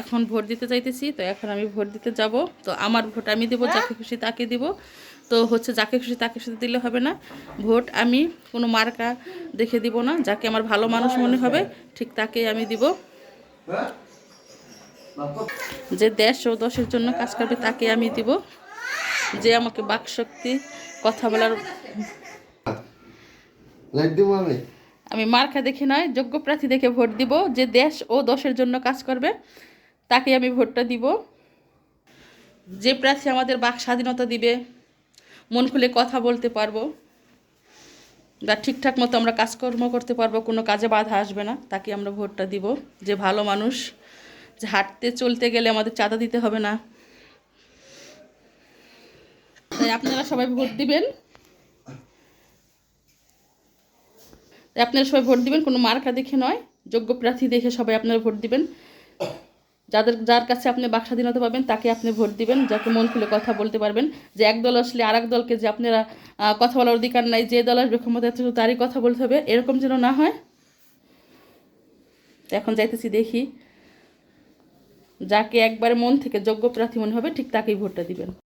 এখন ভোট দিতে চাইতেছি তো এখন আমি ভোট দিতে যাব। তো আমার ভোট আমি দেবো যাকে খুশি তাকে দিব। তো হচ্ছে যাকে খুশি তাকে খুশি দিলে হবে না। ভোট আমি কোনো মার্কা দেখে দিব না যাকে আমার ভালো মানুষ মনে হবে ঠিক তাকেই আমি দিব। যে দেশ ও দশের জন্য কাজ করবে তাকে আমি দিব। যে আমাকে বাকশক্তি কথা বলার দেবো আমি? আমি মার্কা দেখে নয় যোগ্য প্রার্থী দেখে ভোট দিব। যে দেশ ও দশের জন্য কাজ করবে তাকে আমি ভোটটা দিব। যে প্রার্থী আমাদের বাক স্বাধীনতা দিবে, মন খুলে কথা বলতে পারব যা ঠিকঠাক মতো আমরা কাজকর্ম করতে পারব, কোনো কাজে বাধা আসবে না তাকে আমরা ভোটটা দিব। যে ভালো মানুষ, যে হাঁটতে চলতে গেলে আমাদের চাঁদা দিতে হবে না। তাই আপনারা সবাই ভোট দিবেন। আপনারা সবাই ভোট দিবেন, কোনো মার্কা দেখে নয়, যোগ্য প্রার্থী দেখে সবাই আপনারা ভোট দিবেন। যাদের, যার কাছে আপনি বাক স্বাধীনতা পাবেন, তাকে আপনি ভোট দিবেন, যাকে মন খুলে কথা বলতে পারবেন। যে এক দল আসলে আর দলকে যে আপনারা কথা বলার অধিকার নাই, যে দল আসবে, ক্ষমতা তারই কথা বলতে হবে, এরকম যেন না হয়। এখন যাইতেছি, দেখি। যাকে একবার মন থেকে যোগ্য প্রার্থী মনে হবে, ঠিক তাকেই ভোটটা দিবেন।